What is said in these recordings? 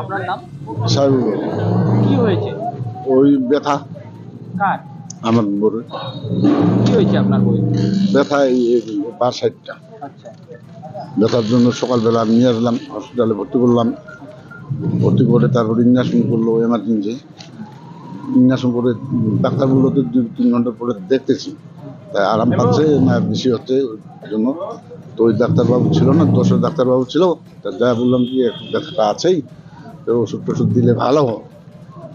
আপনার নাম সাহেব। কি হয়েছে? ওই ব্যথা। কার? আমার বড় কি হয়েছে আপনার বই ব্যথা এই এই বার সাইডটা। আচ্ছা। ব্যথার জন্য সকালবেলা আমি নিয়ে আসলাম হসপিটালে ভর্তি করলাম। ভর্তি করে তারপর ইঞ্জেকশন করল এমার্জেন্সি ইঞ্জেকশন করে ডাক্তার বলল তো দুই তিন ঘণ্টা পরে দেখতেছি। তাই আরাম পাচ্ছে না বেশি হচ্ছে ওই জন্য তো ওই ডাক্তারবাবু ছিল না দশের ডাক্তারবাবু ছিল তা যা বললাম কি একটু ব্যথাটা আছেই তো ওষুধ টষুধ দিলে ভালো হয়।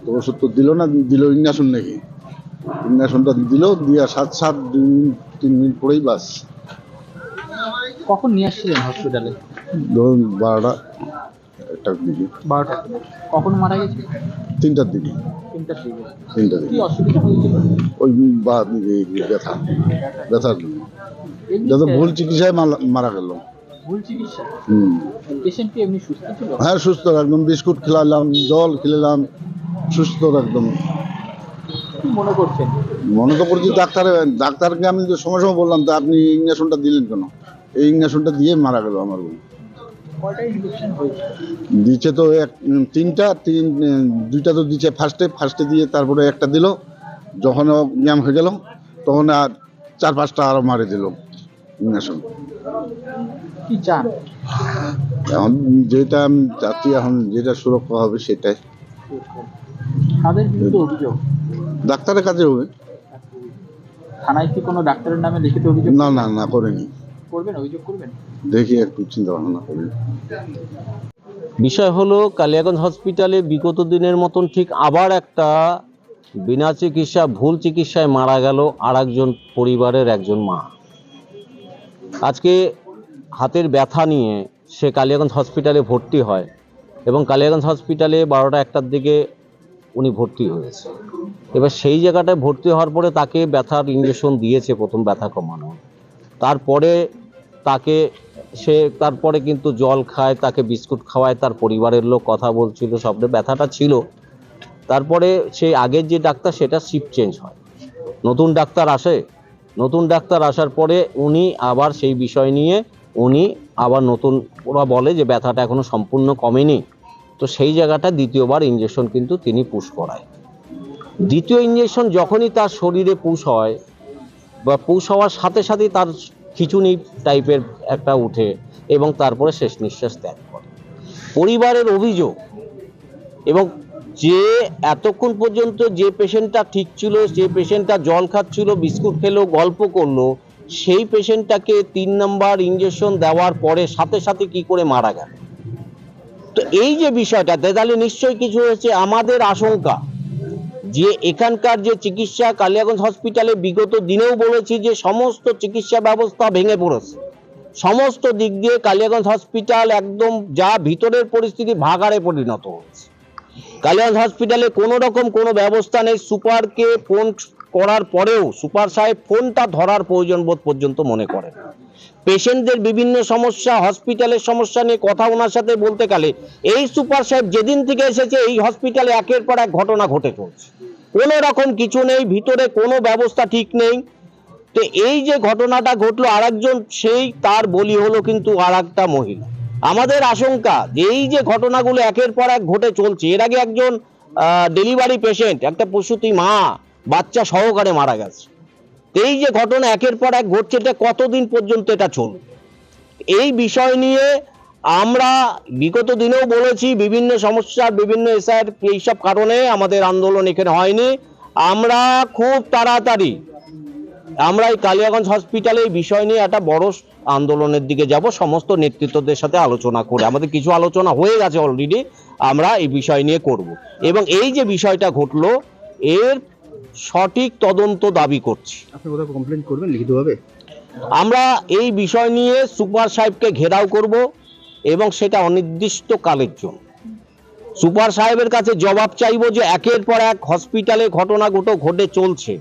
তো ওষুধ তো দিল না দিল ইঞ্জেকশন নাকি? ইঞ্জেকশনটা দিল দিয়ে সাত সাত দুই মিনিট তিন মিনিট পরেই বাস। কখন নিয়ে আসছিলেন হসপিটালে ধরুন বারোটা একটার দিকে বারোটা। কখন মারা গেছে? তিনটার দিকে। তিনটার দিকে। তিনটার দিকে। অসুবিধা হয়েছিল? ওই বা ব্যথা। ব্যথার জন্য। যাতে ভুল চিকিৎসায় মারা- গেল। হ্যাঁ সুস্থ। একদম বিস্কুট খেলালাম জল খেলালাম সুস্থ একদম। মনে করছেন? মনে তো করছি ডাক্তার ডাক্তারকে আমি সময় সময় বললাম তো আপনি ইঞ্জেকশনটা দিলেন কেন? এই ইঞ্জেকশনটা দিয়ে মারা গেল আমার বোন দিচ্ছে তো এক তিনটা তিন দুইটা তো দিচ্ছে ফার্স্টে ফার্স্টে দিয়ে তারপরে একটা দিল যখন জ্ঞান হয়ে গেল তখন আর চার পাঁচটা আরও মারি দিল ইঞ্জেকশন কি চান? এখন যেটা আমি চাচ্ছি এখন যেটা সুরক্ষা হবে সেটাই। ডাক্তারের কাছে হবে। থানায় কি কোনো ডাক্তারের নামে লিখিত অভিযোগ? না না না করেনি। করবেন অভিযোগ করবেন? দেখি একটু চিন্তা ভাবনা করি। বিষয় হলো কালিয়াগঞ্জ হসপিটালে বিগত দিনের মতন ঠিক আবার একটা বিনা চিকিৎসা ভুল চিকিৎসায় মারা গেল আর একজন পরিবারের একজন মা। আজকে হাতের ব্যথা নিয়ে সে কালিয়াগঞ্জ হসপিটালে ভর্তি হয় এবং কালিয়াগঞ্জ হসপিটালে বারোটা একটার দিকে উনি ভর্তি হয়েছে। এবার সেই জায়গাটায় ভর্তি হওয়ার পরে তাকে ব্যথার ইঞ্জেকশন দিয়েছে প্রথম ব্যথা কমানো তারপরে তাকে, সে তারপরে কিন্তু জল খায়, তাকে বিস্কুট খাওয়ায়, তার পরিবারের লোক কথা বলছিল সবটা ব্যথাটা ছিল। তারপরে সেই আগের যে ডাক্তার, সেটা শিফট চেঞ্জ হয়। নতুন ডাক্তার আসে। নতুন ডাক্তার আসার পরে উনি আবার সেই বিষয় নিয়ে, উনি আবার নতুন ওরা বলে যে ব্যথাটা এখনও সম্পূর্ণ কমেনি। তো সেই জায়গাটা দ্বিতীয়বার ইঞ্জেকশন কিন্তু তিনি পুশ করায়। দ্বিতীয় ইঞ্জেকশন যখনই তার শরীরে পুশ হয়, বা পুষ হওয়ার সাথে সাথেই তার খিচুনি টাইপের একটা উঠে এবং তারপরে শেষ নিঃশ্বাস ত্যাগ করে। পরিবারের অভিযোগ এবং যে এতক্ষণ পর্যন্ত যে পেশেন্টটা ঠিক ছিল, যে পেশেন্টটা জল খাচ্ছিল, বিস্কুট খেলো, গল্প করল, সেই পেশেন্টটাকে তিন নাম্বার ইঞ্জেকশন দেওয়ার পরে সাথে সাথে কি করে মারা গেল? তো এই যে বিষয়টা তাহলে নিশ্চয়ই কিছু হয়েছে, আমাদের আশঙ্কা যে এখানকার যে চিকিৎসা কালিয়াগঞ্জ হসপিটালে বিগত দিনেও বলেছি যে সমস্ত চিকিৎসা ব্যবস্থা ভেঙে পড়েছে। সমস্ত দিক দিয়ে কালিয়াগঞ্জ হসপিটাল একদম যা ভিতরের পরিস্থিতি ভাগারে পরিণত হয়েছে। কালিয়াগঞ্জ হসপিটালে কোনো রকম কোনো ব্যবস্থা নেই। সুপারকে ফোন করার পরেও সুপার সাহেব ফোনটা ধরার প্রয়োজন বোধ পর্যন্ত মনে করেন। পেশেন্টদের বিভিন্ন সমস্যা, হসপিটালের সমস্যা নিয়ে কথা ওনার সাথে বলতে গেলে এই সুপার সাহেব যেদিন থেকে এসেছে এই হসপিটালে একের পর এক ঘটনা ঘটে চলছে। কোনো রকম কিছু নেই, ভিতরে কোনো ব্যবস্থা ঠিক নেই। তো এই যে ঘটনাটা ঘটলো, আরেকজন সেই তার বলি হলো কিন্তু আর একটা মহিলা। আমাদের আশঙ্কা যে এই যে ঘটনাগুলো একের পর এক ঘটে চলছে, এর আগে একজন ডেলিভারি পেশেন্ট একটা প্রসূতি মা বাচ্চা সহকারে মারা গেছে। এই যে ঘটনা, একের পর এক ঘটছে, এটা কতদিন পর্যন্ত এটা চলবে? এই বিষয় নিয়ে আমরা বিগত দিনেও বলেছি, বিভিন্ন সমস্যার, বিভিন্ন এসআর এইসব কারণে আমাদের আন্দোলন এখানে হয়নি। আমরা খুব তাড়াতাড়ি আমরা এই কালিয়াগঞ্জ হসপিটালে এই বিষয় নিয়ে একটা বড় আন্দোলনের দিকে যাব, সমস্ত নেতৃত্বদের সাথে আলোচনা করে। আমাদের কিছু আলোচনা হয়ে গেছে অলরেডি আমরা এই বিষয় নিয়ে করব। এবং এই যে বিষয়টা ঘটলো, এর সঠিক তদন্ত দাবি করছি। আপনি কোথাও কমপ্লেন করবেন লিখিতভাবে? আমরা এই বিষয় নিয়ে সুপার সাহেবকে ঘেরাও করব এবং সেটা অনির্দিষ্ট কালের জন্য। সুপার সাহেবের কাছে জবাব চাইব যে একের পর এক হসপিটালে ঘটনা ঘটনাগুলো ঘটে চলছে।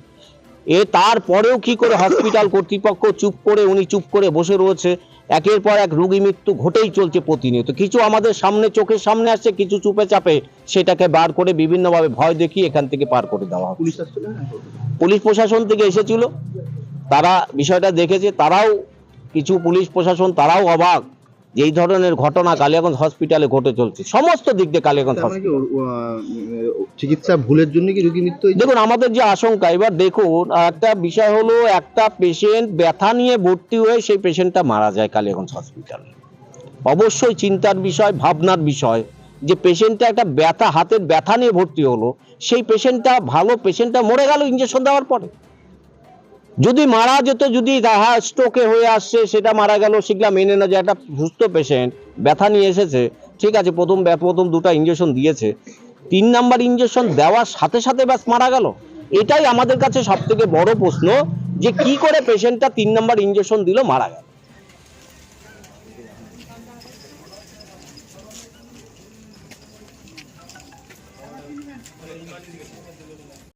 এ তারপরেও কি করে হসপিটাল কর্তৃপক্ষ চুপ করে উনি চুপ করে বসে রয়েছে? একের পর এক রোগী মৃত্যু ঘটেই চলছে প্রতিনিয়ত। কিছু আমাদের সামনে চোখের সামনে আসছে কিছু চুপে চাপে সেটাকে বার করে বিভিন্নভাবে ভয় দেখিয়ে এখান থেকে পার করে দেওয়া পুলিশ প্রশাসন থেকে এসেছিল। তারা বিষয়টা দেখেছে তারাও কিছু পুলিশ প্রশাসন তারাও অবাক এই ধরনের ঘটনা কালিয়াগঞ্জ হসপিটালে ঘটে চলছে। সমস্ত দিক দিয়ে কালিয়াগঞ্জ মানে চিকিৎসা ভুলের জন্য কি রোগী মৃত্যু দেখুন আমাদের যে আশঙ্কা এবার দেখুন একটা বিষয় হলো একটা পেশেন্ট ব্যথা নিয়ে ভর্তি হয়ে সেই পেশেন্টটা মারা যায় কালিয়াগঞ্জ হসপিটালে। অবশ্যই চিন্তার বিষয় ভাবনার বিষয় যে পেশেন্টটা একটা ব্যথা হাতের ব্যথা নিয়ে ভর্তি হলো সেই পেশেন্টটা ভালো পেশেন্টটা মরে গেল ইঞ্জেকশন দেওয়ার পরে। যদি মারা যেত, যদি স্ট্রোকে হয়ে আসছে, সেটা মারা গেল, সেগুলা মেনে না যে একটা সুস্থ পেশেন্ট ব্যথা নিয়ে এসেছে, ঠিক আছে, প্রথম প্রথম দুটো ইঞ্জেকশন দিয়েছে। তিন নাম্বার ইঞ্জেকশন দেওয়ার সাথে সাথে ব্যাস মারা গেল। এটাই আমাদের কাছে সব থেকে বড় প্রশ্ন, যে কি করে পেশেন্টটা তিন নাম্বার ইঞ্জেকশন দিল, মারা গেল।